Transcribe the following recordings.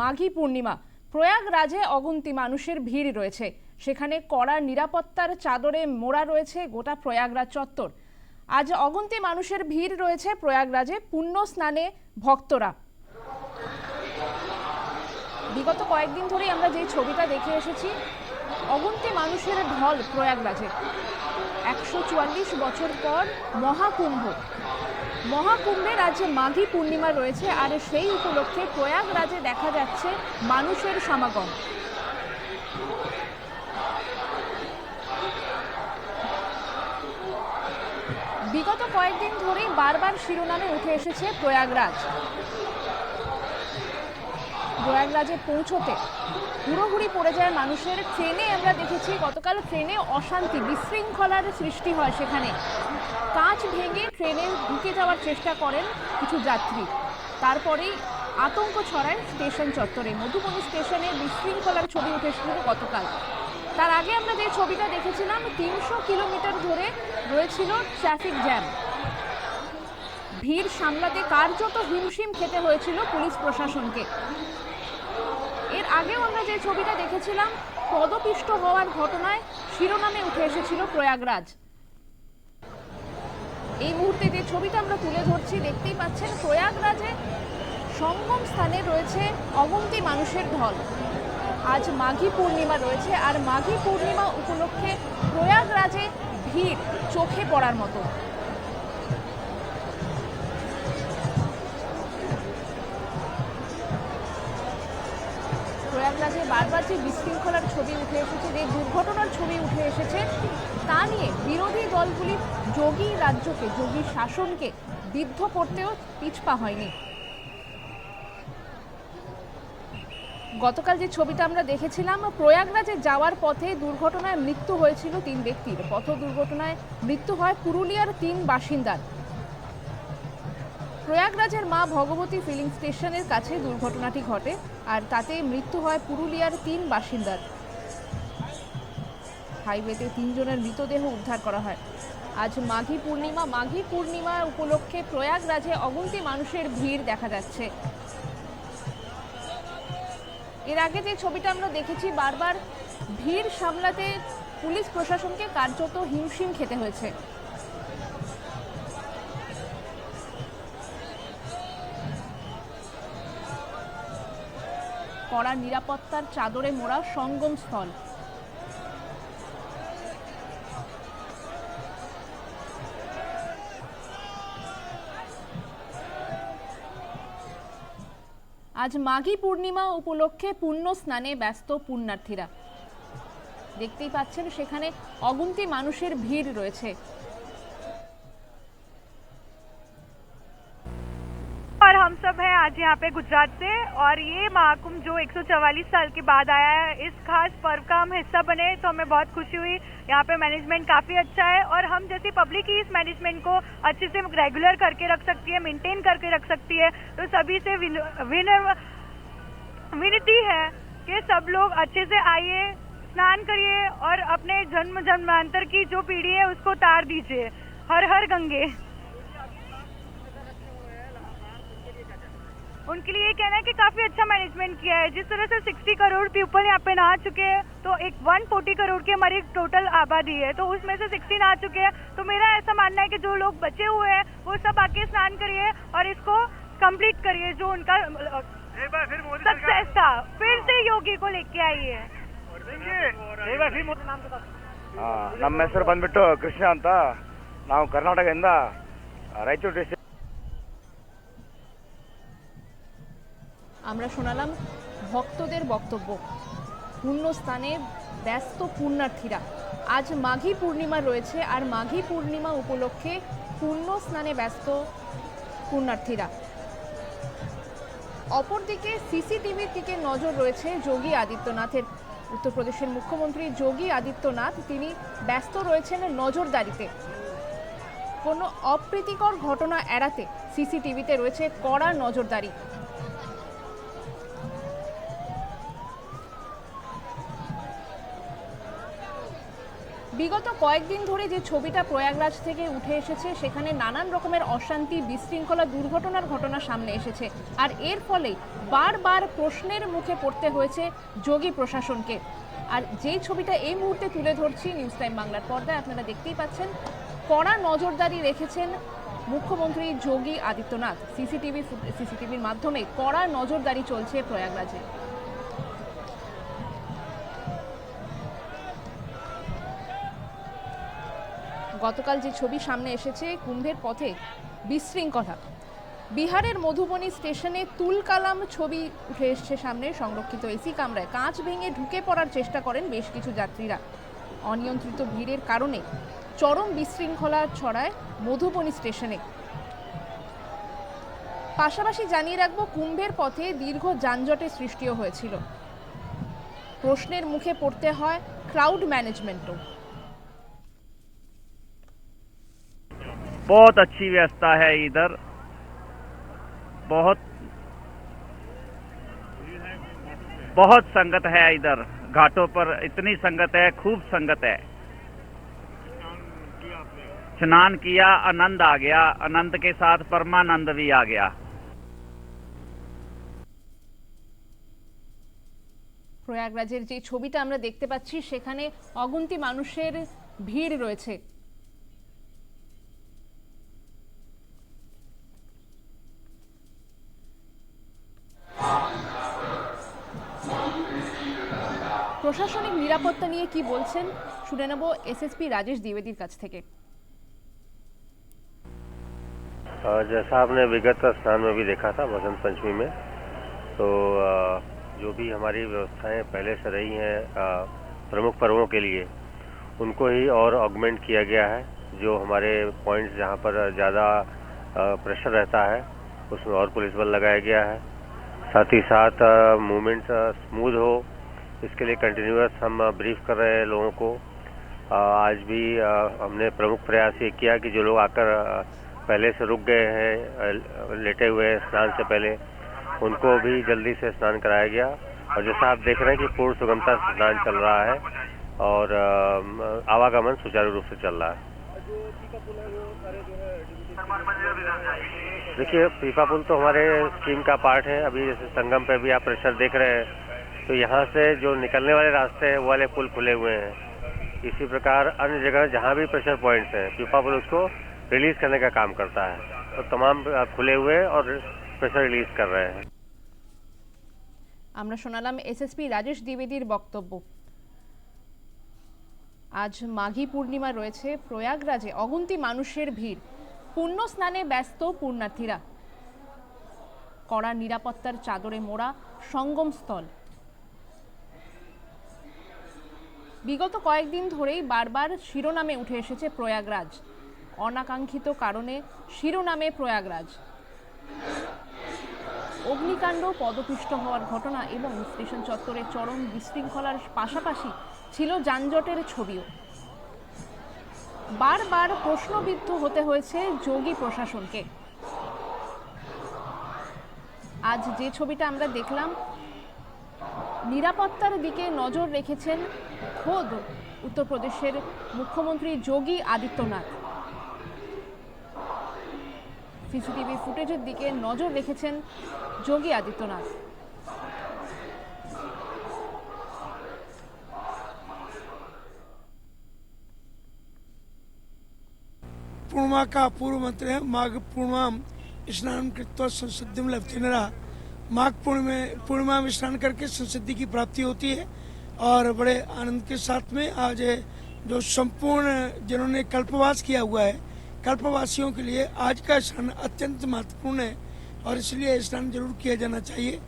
মাঘী পূর্ণিমা। প্রয়াগরাজে অগুন্তি মানুষের ভিড় রয়েছে। সেখানে কড়া নিরাপত্তার চাদরে মোড়া রয়েছে গোটা প্রয়াগরাজ চত্বর। আজ অগুন্তি মানুষের ভিড় রয়েছে প্রয়াগরাজে পুণ্য স্নানে ভক্তরা। বিগত কয়েকদিন ধরেই আমরা যে ছবিটা দেখে এসেছি, অগুন্তি মানুষের ঢল প্রয়াগরাজে। একশো চুয়াল্লিশ বছর পর মহাকুম্ভ। মহাকুম্ভের আজ মাঘী পূর্ণিমা রয়েছে আর সেই উপলক্ষে প্রয়াগরাজে দেখা যাচ্ছে মানুষের সমাগম। বিগত কয়েকদিন ধরেই বারবার শিরোনামে উঠে এসেছে প্রয়াগরাজ। প্রয়াগরাজে পৌঁছতে হুড়োহুড়ি পড়ে যায় মানুষের। ট্রেনে আমরা দেখেছি গতকাল ট্রেনে অশান্তি, বিশৃঙ্খলার সৃষ্টি হয় সেখানে। কাঁচ ভেঙে ট্রেনে ঢুকে যাওয়ার চেষ্টা করেন কিছু যাত্রী। তারপরেই আতঙ্ক ছড়ায় স্টেশন চত্বরে। মধুবনী স্টেশনে বিশৃঙ্খলার ছবি উঠে এসেছিল গতকাল। তার আগে আমরা যে ছবিটা দেখেছিলাম, তিনশো কিলোমিটার ধরে রয়েছিল ট্রাফিক জ্যাম। ভিড় সামলাতে কার্যত হিমশিম খেতে হয়েছিল পুলিশ প্রশাসনকে। আগেও আমরা যে ছবিটা দেখেছিলাম, পদপিষ্ট হওয়ার ঘটনায় শিরোনামে উঠে এসেছিল প্রয়াগরাজ। এই মুহূর্তে যে ছবিটা আমরা তুলে ধরছি, দেখতেই পাচ্ছেন প্রয়াগরাজে সঙ্গম স্থানে রয়েছে অগন্তি মানুষের ঢল। আজ মাঘী পূর্ণিমা রয়েছে, আর মাঘী পূর্ণিমা উপলক্ষে প্রয়াগরাজে ভিড় চোখে পড়ার মতো। প্রয়াগরাজে বারবার যে বিশৃঙ্খলার ছবি উঠে এসেছে, যে দুর্ঘটনার ছবি উঠে এসেছে, তা নিয়ে বিরোধী দলগুলি যোগী রাজ্যকে, যোগী শাসনকে বিদ্ধ করতেও পিছপা হয়নি। গতকাল যে ছবিটা আমরা দেখেছিলাম, প্রয়াগরাজে যাওয়ার পথে দুর্ঘটনায় মৃত্যু হয়েছিল তিন ব্যক্তির। পথ দুর্ঘটনায় মৃত্যু হয় পুরুলিয়ার তিন বাসিন্দার। প্রয়াগরাজের মা ভগবতী ফিলিং স্টেশনের কাছে দুর্ঘটনাটি ঘটে আর তাতে মৃত্যু হয় পুরুলিয়ার তিন বাসিন্দার। হাইওয়েতে তিনজনের মৃতদেহ উদ্ধার করা হয়। আজ মাঘী পূর্ণিমা মাঘী পূর্ণিমা উপলক্ষে প্রয়াগরাজে অগুন্তি মানুষের ভিড় দেখা যাচ্ছে। এর আগে যে ছবিটা আমরা দেখেছি, বারবার ভিড় সামলাতে পুলিশ প্রশাসনকে কার্যত হিমশিম খেতে হয়েছে। কড়া নিরাপত্তার চাদরে মোড়া সঙ্গম স্থল। আজ মাঘী পূর্ণিমা উপলক্ষে পুণ্য স্নানে ব্যস্ত পুণ্যার্থীরা। দেখতেই পাচ্ছেন, সেখানে অগুন্তি মানুষের ভিড় রয়েছে। सब हैं आज यहाँ पे गुजरात से और ये महाकुंभ जो 144 साल के बाद आया है, इस खास पर्व का हम हिस्सा बने तो हमें बहुत खुशी हुई। यहाँ पे मैनेजमेंट काफ़ी अच्छा है और हम जैसी पब्लिक ही इस मैनेजमेंट को अच्छे से रेगुलर करके रख सकती है मेंटेन करके रख सकती है। तो सभी से विन- विनर विनती है कि सब लोग अच्छे से आइए, स्नान करिए और अपने जन्म जन्मांतर की जो पीढ़ी है उसको तार दीजिए। हर हर गंगे। उनके लिए ये कहना है कि काफी अच्छा मैनेजमेंट किया है जिस तरह से 60 करोड़ पीपल यहाँ पे नहा चुके हैं तो एक 140 करोड़ की हमारी टोटल आबादी है तो उसमें से 60 नहा चुके हैं तो मेरा ऐसा मानना है कि जो लोग बचे हुए हैं वो सब आके स्नान करिए और इसको कंप्लीट करिए जो उनका एक बार फिर मोदी सक्सेस था फिर से योगी को लेके आइए सरकार एक बार फिर मोदी नाम ಆ, ನಮ್ಮ ಹೆಸರು ಬಂದ್ಬಿಟ್ಟು ಕೃಷ್ಣ ಅಂತ ನಾವು ಕರ್ನಾಟಕದಿಂದ ಆ, ರಾಯಚೂರು ಡಿಸ್ಟ್ರಿಕ್ಟ್ আমরা শোনালাম ভক্তদের বক্তব্য। পুণ্যস্থানে ব্যস্ত পুণ্যার্থীরা। আজ মাঘী পূর্ণিমা রয়েছে আর মাঘী পূর্ণিমা উপলক্ষে পুণ্য স্নানে ব্যস্ত পুণ্যার্থীরা। অপরদিকে সিসিটিভির দিকে নজর রয়েছে যোগী আদিত্যনাথের। উত্তরপ্রদেশের মুখ্যমন্ত্রী যোগী আদিত্যনাথ তিনি ব্যস্ত রয়েছেন নজরদারিতে। কোনো অপ্রীতিকর ঘটনা এড়াতে সিসিটিভিতে রয়েছে কড়া নজরদারি। বিগত কয়েকদিন ধরে যে ছবিটা প্রয়াগরাজ থেকে উঠে এসেছে, সেখানে নানান রকমের অশান্তি, বিশৃঙ্খলা, দুর্ঘটনার ঘটনা সামনে এসেছে। আর এর ফলে বারবার প্রশ্নের মুখে পড়তে হয়েছে যোগী প্রশাসনকে। আর যেই ছবিটা এই মুহূর্তে তুলে ধরছি নিউজ টাইম বাংলার পর্দায়, আপনারা দেখতেই পাচ্ছেন, কড়া নজরদারি রেখেছেন মুখ্যমন্ত্রী যোগী আদিত্যনাথ। সিসিটিভি সিসিটিভির মাধ্যমে কড়া নজরদারি চলছে প্রয়াগরাজে। গতকাল যে ছবি সামনে এসেছে, কুম্ভের পথে বিশৃঙ্খলা। বিহারের মধুবনী স্টেশনে তুলকালাম ছবি উঠে এসছে সামনে, সংরক্ষিত এসি কামরায়। কাঁচ ভেঙে ঢুকে পড়ার চেষ্টা করেন বেশ কিছু যাত্রীরা। অনিয়ন্ত্রিত ভিড়ের কারণে চরম বিশৃঙ্খলা ছড়ায় মধুবনী স্টেশনে। পাশাপাশি জানিয়ে রাখব, কুম্ভের পথে দীর্ঘ যানজটের সৃষ্টিও হয়েছিল। প্রশ্নের মুখে পড়তে হয়, ক্রাউড ম্যানেজমেন্টও। बहुत अच्छी व्यवस्था है इधर बहुत बहुत संगत है इधर घाटों पर इतनी संगत है खूब संगत है स्नान किया आनंद आ गया आनंद के साथ परमानंद भी आ गया প্রয়াগরাজের যে ছবিটা আমরা দেখতে পাচ্ছি সেখানে অগুন্তি মানুষের ভিড় রয়েছে নিরাপত্তা নিয়ে কি বলছেন শুনে নেব এসএসপি রাজেশ দ্বিবেদীর কাছ থেকে और जैसा आपने विगत स्नान में भी देखा था बसंत पंचमी में तो अ, जो भी हमारी व्यवस्थाएं पहले से रही हैं अ, प्रमुख पर्वों के लिए उनको ही और ऑगमेंट किया गया है जो हमारे पॉइंट्स जहां पर ज़्यादा प्रेशर रहता है उसमें और पुलिस बल लगाया गया है साथ ही साथ मूवमेंट स्मूथ हो इसके लिए कंटिन्यूस हम ब्रीफ कर रहे हैं लोगों को। आज भी हमने प्रमुख प्रयास ये किया कि जो लोग आकर पहले से रुक गए हैं लेटे हुए हैं स्नान से पहले, उनको भी जल्दी से स्नान कराया गया। और जैसा आप देख रहे हैं कि पूर्ण सुगमता से स्नान चल रहा है और आवागमन सुचारू रूप से चल रहा है। देखिए पीपा पुल तो हमारे स्कीम का पार्ट है। अभी जैसे संगम पे भी आप प्रेशर देख रहे हैं। तो यहाँ से जो निकलने वाले रास्ते हैं वो वाले पुल खुले हुए हैं इसी प्रकार अन्य जगह जहाँ भी प्रेशर पॉइंट्स हैं पीपा पुल उसको रिलीज करने का काम करता है तो तमाम अ, खुले हुए हैं और प्रेशर रिलीज कर रहे हैं আমরা শোনালাম এসএসপি রাজেশ দ্বিবেদীর বক্তব্য আজ মাঘী পূর্ণিমা রয়েছে প্রয়াগরাজে অগুন্তি মানুষের ভিড় পুণ্য স্নানে ব্যস্ত পুণ্যার্থীরা কড়া নিরাপত্তার চাদরে মোড়া সঙ্গমস্থল বিগত কয়েকদিন ধরেই বারবার শিরোনামে উঠে এসেছে প্রয়াগরাজ। অনাকাঙ্ক্ষিত কারণে শিরোনামে প্রয়াগরাজ। অগ্নিকাণ্ড, পদপিষ্ট হওয়ার ঘটনা এবং স্টেশন চত্বরে চরম বিশৃঙ্খলার পাশাপাশি ছিল যানজটের ছবিও। বারবার প্রশ্নবিদ্ধ হতে হয়েছে যোগী প্রশাসনকে। আজ যে ছবিটা আমরা দেখলাম নিরাপত্তার দিকে নজর রেখেছেন খোদ উত্তরপ্রদেশের মুখ্যমন্ত্রী যোগী আদিত্যনাথ সিসিটিভি ফুটেজের দিকে নজর রেখেছেন যোগী আদিত্যনাথ पूर्णिमा का पूर्व मंत्र है माघ पूर्णिमा स्नान कृत्वा संसिद्धि में लभतेनरा माघ पूर्णिमा पूर्णिमा में स्नान करके संसिद्धि की प्राप्ति होती है और बड़े आनंद के साथ में आज जो संपूर्ण जिन्होंने कल्पवास किया हुआ है कल्पवासियों के लिए आज का स्नान अत्यंत महत्वपूर्ण है और इसलिए स्नान जरूर किया जाना चाहिए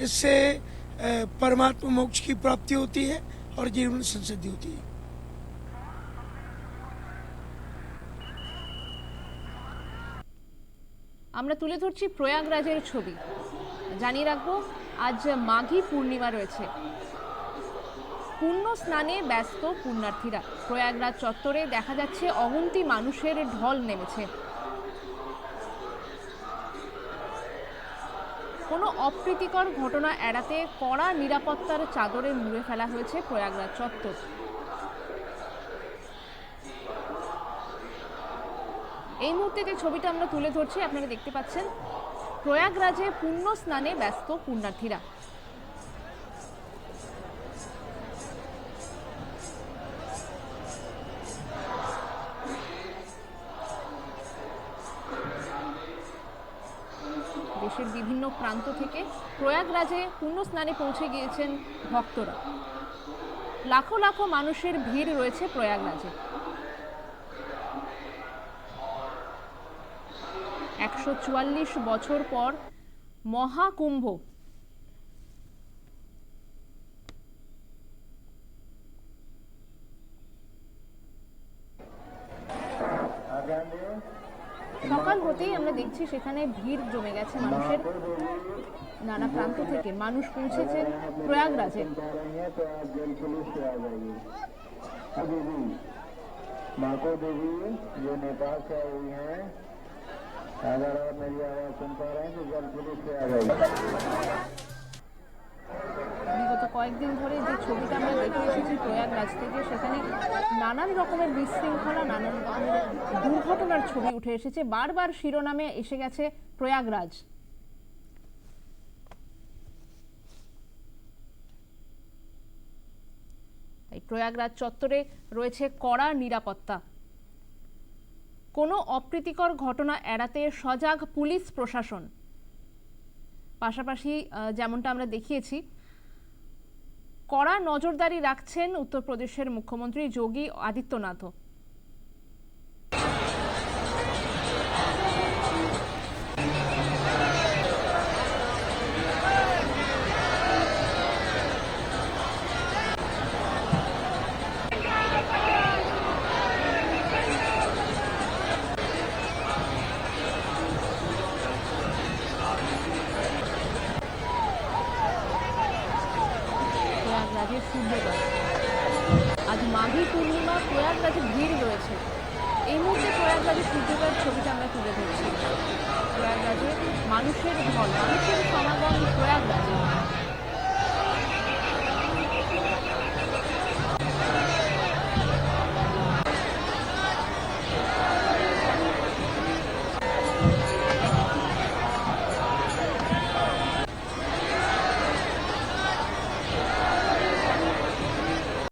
इससे अ, परमात्मा मोक्ष की प्राप्ति होती है और जीवन संसिद्धि होती है আমরা তুলে ধরছি প্রয়াগরাজের ছবি জানিয়ে রাখব, আজ মাঘী পূর্ণিমা রয়েছে। পূর্ণ স্নানে ব্যস্ত পুণ্যার্থীরা। প্রয়াগরাজ চত্বরে দেখা যাচ্ছে অগন্তি মানুষের ঢল নেমেছে। কোনো অপ্রীতিকর ঘটনা এড়াতে কড়া নিরাপত্তার চাদরে মুড়ে ফেলা হয়েছে প্রয়াগরাজ চত্বর। এই মুহূর্তে যে ছবিটা আমরা তুলে ধরছি, আপনারা দেখতে পাচ্ছেন প্রয়াগরাজে পুণ্য স্নানে ব্যস্ত পুণ্যার্থীরা। দেশের বিভিন্ন প্রান্ত থেকে প্রয়াগরাজে পুণ্য স্নানে পৌঁছে গিয়েছেন ভক্তরা। লাখো লাখো মানুষের ভিড় রয়েছে প্রয়াগরাজে। একশো চুয়াল্লিশ বছর পর মহাকুম্ভ সকাল হতেই আমরা দেখছি সেখানে ভিড় জমে গেছে মানুষের নানা প্রান্ত থেকে মানুষ পৌঁছেছেন প্রয়াগরাজে माको देवी जो नेपाल से आई हुई हैं अगर आप मेरी आवाज सुन पा रहे हैं तो जल पुलिस से आ जाइए বিগত কয়েকদিন ধরে যে ছবিটা আমরা দেখে এসেছি প্রয়াগরাজ থেকে সেখানে নানান রকমের বিশৃঙ্খলা নানান রকমের দুর্ঘটনার ছবি উঠে এসেছে বারবার শিরোনামে এসে গেছে প্রয়াগরাজ তাই প্রয়াগরাজ চত্বরে রয়েছে কড়া নিরাপত্তা কোনো অপ্রীতিকর ঘটনা এড়াতে সজাগ পুলিশ প্রশাসন। পাশাপাশি যেমনটা আমরা দেখিয়েছি, কড়া নজরদারি রাখছেন উত্তরপ্রদেশের মুখ্যমন্ত্রী যোগী আদিত্যনাথও। মানুষের ঢল মানুষের সমাগম প্রয়াগরাজে